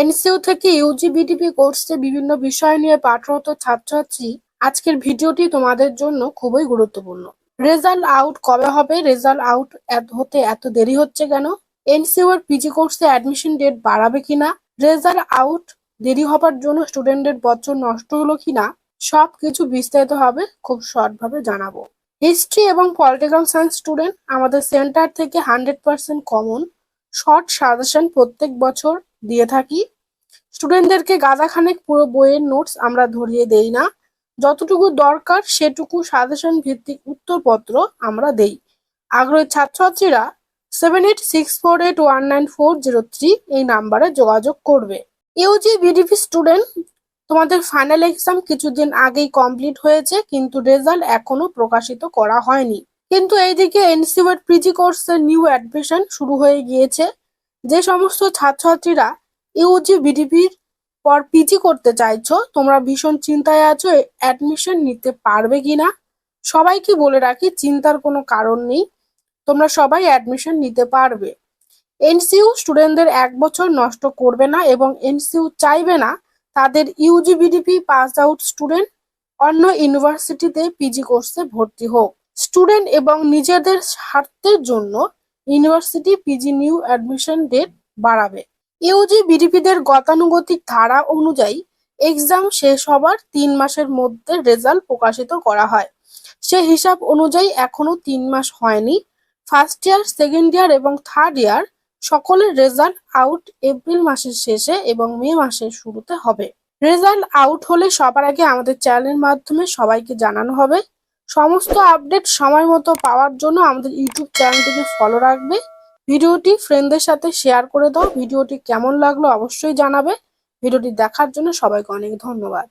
NCU থেকে Yuji BDP কোর্সে বিভিন্ন বিষয় নিয়ে পাঠরত ছাত্রছাত্রী, আজকের ভিডিওটি তোমাদের জন্য খুবই গুরুত্বপূর্ণ। রেজাল্ট আউট কবে হবে? রেজাল্ট আউট হতে এত দেরি হচ্ছে কেন? এনসিইউ এর পিজি কোর্সে অ্যাডমিশন ডেট বাড়াবে কিনা? রেজাল্ট আউট দেরি হবার জন্য স্টুডেন্টদের বছর নষ্ট হলো কিনা? সবকিছু বিস্তারিত হবে খুব শর্ট ভাবে জানাব। হিস্ট্রি এবং পলিটিক্যাল সায়েন্স স্টুডেন্ট আমাদের সেন্টার থেকে hundred percent common. Short suggestion প্রত্যেক বছর। দিয়ে থাকি। স্টুডেন্টদেরকে গাদাখানেক পুরো বইয়ের নোটস আমরা ধরিয়ে দেই না। যতটুকু দরকার সেটুকু সাজেশন ভিত্তিক উত্তরপত্র আমরা দেই। আগ্রহী ছাত্রছাত্রীরা seven eight six four eight one nine four zero three এই নাম্বারে যোগাযোগ করবে। ইউজি বিডিপি স্টুডেন্ট তোমাদের ফাইনাল এক্সাম কিছুদিন আগেই কমপ্লিট হয়েছে, কিন্তু রেজাল্ট এখনও প্রকাশিত করা হয়নি। কিন্তু এইদিকে এনসিউর পিজি কোর্সের নিউ অ্যাডমিশন শুরু হয়ে গিয়েছে। যে সমস্ত ছাত্রছাত্রীরা ইউজি, বিডিপির পর পিজি করতে চাইছো, তোমরা ভীষণ চিন্তায় আছো অ্যাডমিশন নিতে পারবে কিনা? সবাইকে বলে রাখি, চিন্তার কোনো কারণ নেই। তোমরা সবাই অ্যাডমিশন নিতে পারবে। এনসিইউ স্টুডেন্টদের এক বছর নষ্ট করবে না এবং এনসিইউ চাইবে না তাদের UG, BDP pass out student অন্য ইউনিভার্সিটিতে পিজি কোর্সে ভর্তি হোক। স্টুডেন্ট এবং নিজেদের স্বার্থের জন্য university PG new admission date বাড়াবে। ইউজি বিডিপিদের গতানুগতিক ধারা অনুযায়ী এক্সাম শেষ হবার তিন মাসের মধ্যে রেজাল্ট প্রকাশিত করা হয়। সে হিসাব অনুযায়ী এখনও তিন মাস হয়নি। ফার্স্ট ইয়ার, সেকেন্ড ইয়ার এবং থার্ড ইয়ার সকলের রেজাল্ট আউট এপ্রিল মাসের শেষে এবং মে মাসের শুরুতে হবে। রেজাল্ট আউট হলে সবার আগে আমাদের চ্যানেলের মাধ্যমে সবাইকে জানানো হবে। সমস্ত আপডেট সময় মতো পাওয়ার জন্য আমাদের ইউটিউব চ্যানেলটিকে ফলো রাখবে। ভিডিওটি ফ্রেন্ডদের সাথে শেয়ার করে দাও। ভিডিওটি কেমন লাগল অবশ্যই জানাবে। ভিডিওটি দেখার জন্য সবাইকে অনেক ধন্যবাদ।